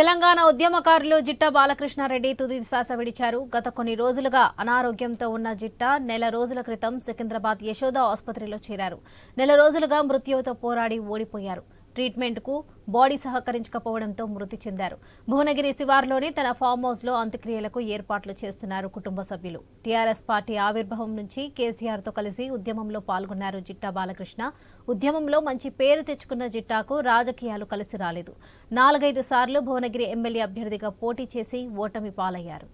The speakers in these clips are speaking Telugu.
తెలంగాణ ఉద్యమకారులు జిట్టా బాలకృష్ణారెడ్డి తుది శ్వాస విడిచారు. గత కొన్ని రోజులుగా అనారోగ్యంతో ఉన్న జిట్టా నెల రోజుల క్రితం సికింద్రాబాద్ యశోద ఆసుపత్రిలో చేరారు. నెల రోజులుగా మృత్యువుతో పోరాడి ఓడిపోయారు. ట్రీట్మెంట్కు బాడీ సహకరించకపోవడంతో మృతి చెందారు. భువనగిరి శివార్లోని తన ఫామ్ హౌస్లో అంత్యక్రియలకు ఏర్పాట్లు చేస్తున్నారు కుటుంబ సభ్యులు. టీఆర్ఎస్ పార్టీ ఆవిర్భావం నుంచి కేసీఆర్తో కలిసి ఉద్యమంలో పాల్గొన్నారు జిట్టా బాలకృష్ణ. ఉద్యమంలో మంచి పేరు తెచ్చుకున్న జిట్టాకు రాజకీయాలు కలిసి రాలేదు. నాలుగైదు సార్లు భువనగిరి ఎమ్మెల్యే అభ్యర్థిగా పోటీ చేసి ఓటమి పాలయ్యారు.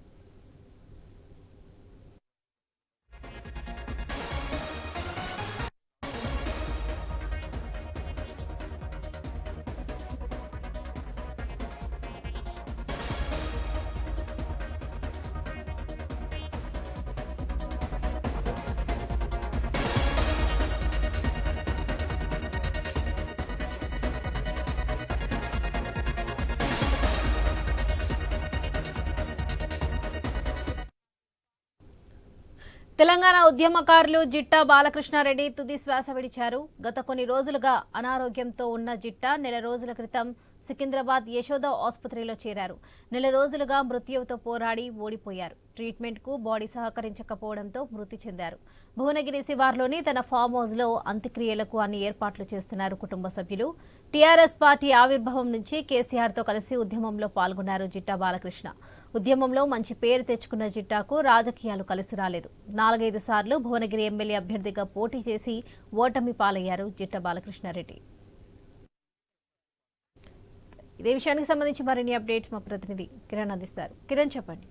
తెలంగాణ ఉద్యమకారులు జిట్టా బాలకృష్ణారెడ్డి తుది శ్వాస విడిచారు. గత కొన్ని రోజులుగా అనారోగ్యంతో ఉన్న జిట్టా నెల రోజుల క్రితం సికింద్రాబాద్ యశోద ఆసుపత్రిలో చేరారు. నెల రోజులుగా మృత్యువుతో పోరాడి ఓడిపోయారు. ట్రీట్మెంట్కు బాడీ సహకరించకపోవడంతో మృతి చెందారు. భువనగిరి శివార్లోని తన ఫామ్ హౌస్లో అంత్యక్రియలకు అన్ని ఏర్పాట్లు చేస్తున్నారు కుటుంబ సభ్యులు. టీఆర్ఎస్ పార్టీ ఆవిర్భావం నుంచి కేసీఆర్తో కలిసి ఉద్యమంలో పాల్గొన్నారు జిట్టా బాలకృష్ణ. ఉద్యమంలో మంచి పేరు తెచ్చుకున్న జిట్టాకు రాజకీయాలు కలిసి రాలేదు. నాలుగైదు సార్లు భువనగిరి ఎమ్మెల్యే అభ్యర్థిగా పోటీ చేసి ఓటమి పాలయ్యారు జిట్టా బాలకృష్ణారెడ్డి. ఇదే విషయానికి సంబంధించి మరిన్ని అప్డేట్స్ మా ప్రతినిధి కిరణ్ అందిస్తారు. కిరణ్ చెప్పండి.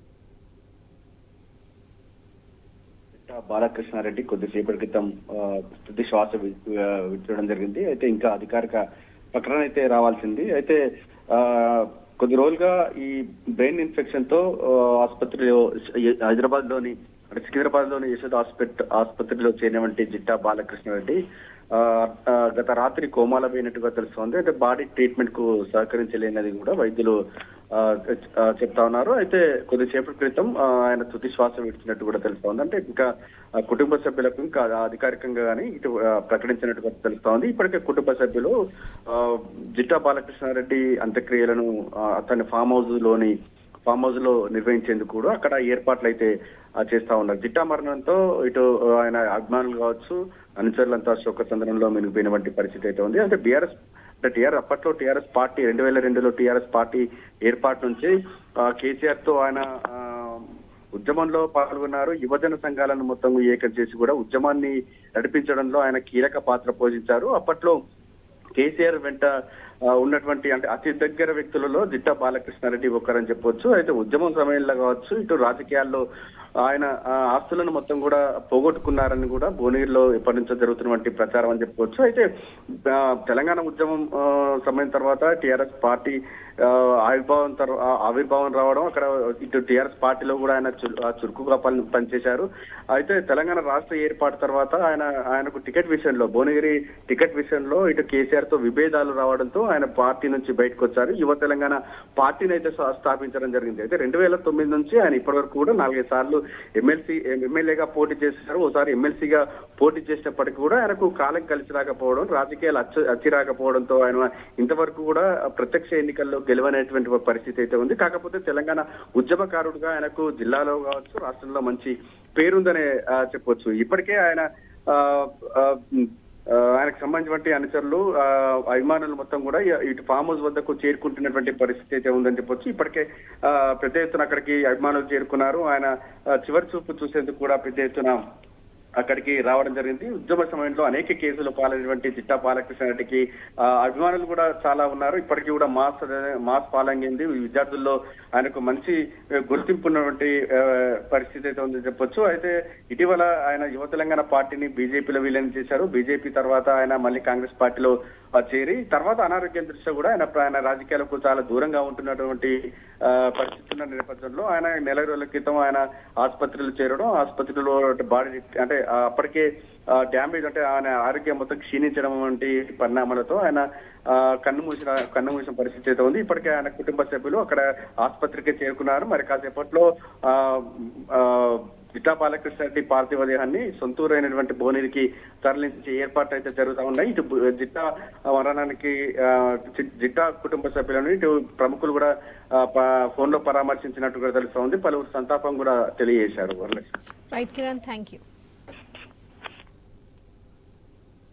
బాలకృష్ణారెడ్డి కొద్దిసేపటి క్రితం తుది శ్వాస విడవడం విడిచడం జరిగింది. అయితే ఇంకా అధికారిక ప్రకటన అయితే రావాల్సింది. అయితే ఆ, కొద్ది రోజులుగా ఈ బ్రెయిన్ ఇన్ఫెక్షన్తో ఆసుపత్రిలో హైదరాబాద్లోని అంటే సికింద్రాబాద్లోని యశోద్ హాస్పిటల్ ఆసుపత్రిలో చేరినటువంటి జిట్టా బాలకృష్ణ రెడ్డి ఆ, గత రాత్రి కోమాలో పోయినట్టుగా తెలుస్తోంది. అయితే బాడీ ట్రీట్మెంట్కు సహకరించలేనది కూడా వైద్యులు ఆ, చెప్తా ఉన్నారు. అయితే కొద్దిసేపటి క్రితం ఆయన తుది శ్వాస విడిచినట్టు కూడా తెలుస్తోంది. అంటే ఇంకా కుటుంబ సభ్యులకు ఇంకా అధికారికంగా కానీ ఇటు ప్రకటించినట్టుగా ప్రకటించినట్టుగా తెలుస్తోంది. ఇప్పటికే కుటుంబ సభ్యులు ఆ, జిట్టా బాలకృష్ణారెడ్డి అంత్యక్రియలను అతని ఫామ్ హౌస్లోని ఫామ్ హౌస్లో నిర్వహించేందుకు కూడా అక్కడ ఏర్పాట్లు అయితే చేస్తా ఉన్నారు. జిట్టా మరణంతో ఇటు ఆయన అభిమానులు కావచ్చు అనుచరులంతా శోకచంద్రంలో మినిగిపోయినటువంటి పరిస్థితి అయితే ఉంది. అంటే బీఆర్ఎస్ అంటే టీఆర్ అప్పట్లో టీఆర్ఎస్ పార్టీ రెండు వేల రెండులో టీఆర్ఎస్ పార్టీ ఏర్పాటు నుంచి కేసీఆర్తో ఆయన ఉద్యమంలో పాల్గొన్నారు. యువజన సంఘాలను మొత్తం ఏకం చేసి కూడా ఉద్యమాన్ని నడిపించడంలో ఆయన కీలక పాత్ర పోషించారు. అప్పట్లో కేసీఆర్ వెంట ఉన్నటువంటి అంటే అతి దగ్గర వ్యక్తులలో జిట్టా బాలకృష్ణారెడ్డి ఒకరని చెప్పొచ్చు. అయితే ఉద్యమం సమయంలో కావచ్చు ఇటు రాజకీయాల్లో ఆయన ఆ, ఆస్తులను మొత్తం కూడా పోగొట్టుకున్నారని కూడా భువనగిరిలో ఎప్పటి నుంచో జరుగుతున్నటువంటి ప్రచారం అని చెప్పుకోవచ్చు అయితే తెలంగాణ ఉద్యమం సమయం తర్వాత టిఆర్ఎస్ పార్టీ ఆవిర్భావం తర్వాత ఆవిర్భావం రావడం అక్కడ ఇటు టిఆర్ఎస్ పార్టీలో కూడా ఆయన చురుకుగా పని పనిచేశారు. అయితే తెలంగాణ రాష్ట్ర ఏర్పాటు తర్వాత ఆయన ఆయనకు టికెట్ విషయంలో భువనగిరి టికెట్ విషయంలో ఇటు కేసీఆర్తో విభేదాలు రావడంతో ఆయన పార్టీ నుంచి బయటకు వచ్చారు. యువ తెలంగాణ పార్టీని అయితే స్థాపించడం జరిగింది. అయితే రెండు వేల తొమ్మిది నుంచి ఆయన ఇప్పటి వరకు కూడా నాలుగైదు సార్లు ఎమ్మెల్సీ ఎమ్మెల్యేగా పోటీ చేశారు. ఒకసారి ఎమ్మెల్సీగా పోటీ చేసినప్పటికీ కూడా ఆయనకు కాలం కలిసి రాకపోవడం రాజకీయాలు అచ్చి అచ్చి రాకపోవడంతో ఆయన ఇంతవరకు కూడా ప్రత్యక్ష ఎన్నికల్లో గెలవనేటువంటి పరిస్థితి అయితే ఉంది. కాకపోతే తెలంగాణ ఉద్యమకారుడుగా ఆయనకు జిల్లాలో కావచ్చు రాష్ట్రంలో మంచి పేరుందనే చెప్పొచ్చు. ఇప్పటికే ఆయన ఆ, ఆయనకు సంబంధించినటువంటి అనుచరులు ఆ, అభిమానులు మొత్తం కూడా ఇటు ఫామ్ హౌస్ వద్దకు చేరుకుంటున్నటువంటి పరిస్థితి అయితే ఉందని చెప్పొచ్చు. ఇప్పటికే ఆ, పెద్ద ఎత్తున అక్కడికి అభిమానులు చేరుకున్నారు. ఆయన చివరి చూపు చూసేందుకు కూడా పెద్ద ఎత్తున అక్కడికి రావడం జరిగింది. ఉద్యమ సమయంలో అనేక కేసులు పాలైనటువంటి చిట్టా బాలకృష్ణారెడ్డికి ఆ, అభిమానులు కూడా చాలా ఉన్నారు. ఇప్పటికీ కూడా మాస్ మాస్ పాలంగింది విద్యార్థుల్లో ఆయనకు మంచి గుర్తింపు ఉన్నటువంటి పరిస్థితి అయితే ఉందని చెప్పొచ్చు. అయితే ఇటీవల ఆయన యువ తెలంగాణ పార్టీని బీజేపీలో విలీనం చేశారు. బీజేపీ తర్వాత ఆయన మళ్ళీ కాంగ్రెస్ పార్టీలో చేరి తర్వాత అనారోగ్యం దృష్ట్యా కూడా ఆయన ఆయన రాజకీయాలకు చాలా దూరంగా ఉంటున్నటువంటి ఆ, పరిస్థితి ఉన్న నేపథ్యంలో ఆయన నెల రోజుల క్రితం ఆయన ఆసుపత్రిలో చేరడం ఆసుపత్రిలో బాడీ అంటే అప్పటికే డ్యామేజ్ అంటే ఆయన ఆరోగ్యం మొత్తం క్షీణించడం వంటి పరిణామాలతో ఆయన కన్ను మూసిన కన్ను మూసిన పరిస్థితి అయితే ఉంది. ఇప్పటికే ఆయన కుటుంబ సభ్యులు అక్కడ ఆసుపత్రికి చేరుకున్నారు. మరి కాసేపట్లో ఆ, జిట్టా బాలకృష్ణ రెడ్డి పార్థివ దేహాన్ని సొంతూరు అయినటువంటి భువనగిరికి తరలించే ఏర్పాట్లు అయితే జరుగుతూ ఉన్నాయి. ఇటు జిట్టా మరణానికి జిట్టా కుటుంబ సభ్యులను ఇటు ప్రముఖులు కూడా ఫోన్లో పరామర్శించినట్టు కూడా తెలుస్తా ఉంది. పలువురు సంతాపం కూడా తెలియజేశారు Varalakshmi. Right Kiran thank you